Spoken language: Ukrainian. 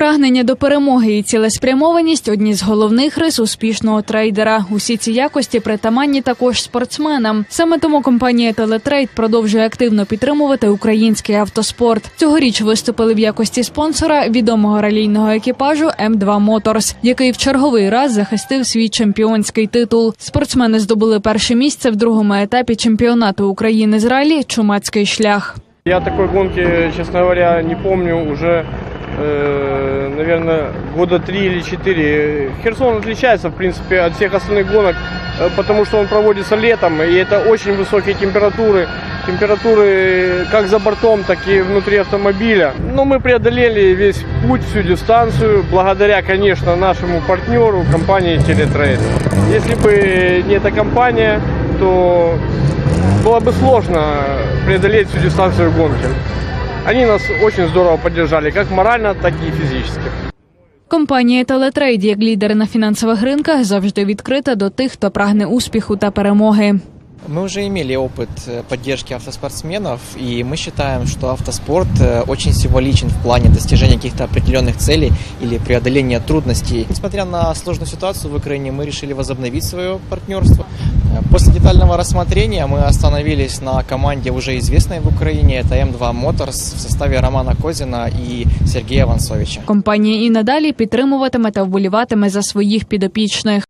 Прагнення до перемоги і цілеспрямованість одні з головних рис успішного трейдера. Усі ці якості притаманні також спортсменам. Саме тому компанія Телетрейд продовжує активно підтримувати український автоспорт. Цьогоріч виступили в якості спонсора відомого ралійного екіпажу М2 Моторс, який в черговий раз захистив свій чемпіонський титул. Спортсмени здобули перше місце в другому етапі чемпіонату України з ралі Чумацький шлях. Я такой гонки, честно говоря, не помню уже, э, наверное, года три или четыре. Херсон отличается, в принципе, от всех остальных гонок, э, потому что он проводится летом, и это очень высокие температуры. Температуры как за бортом, так и внутри автомобиля. Но мы преодолели весь путь, всю дистанцию, благодаря, конечно, нашему партнеру, компании Телетрейд. Если бы не эта компания, то было бы сложно преодолеть всю дистанцию гонки. Они нас очень здорово поддержали, как морально, так и физически. Компанія Телетрейд, як лідер на фінансових ринках, завжди відкрита до тих, хто прагне успіху та перемоги. Мы уже имели опыт э, поддержки автоспортсменов, и мы считаем, что автоспорт э, очень символичен в плане достижения каких-то определенных целей или преодоления трудностей. Несмотря на сложную ситуацию в Украине, мы решили возобновить свое партнерство. Э, После детального рассмотрения мы остановились на команде уже известной в Украине, это М2 Motors в составе Романа Козина и Сергея Вансовича. Компанія і надалі підтримуватиме та вболіватиме за своїх підопічних.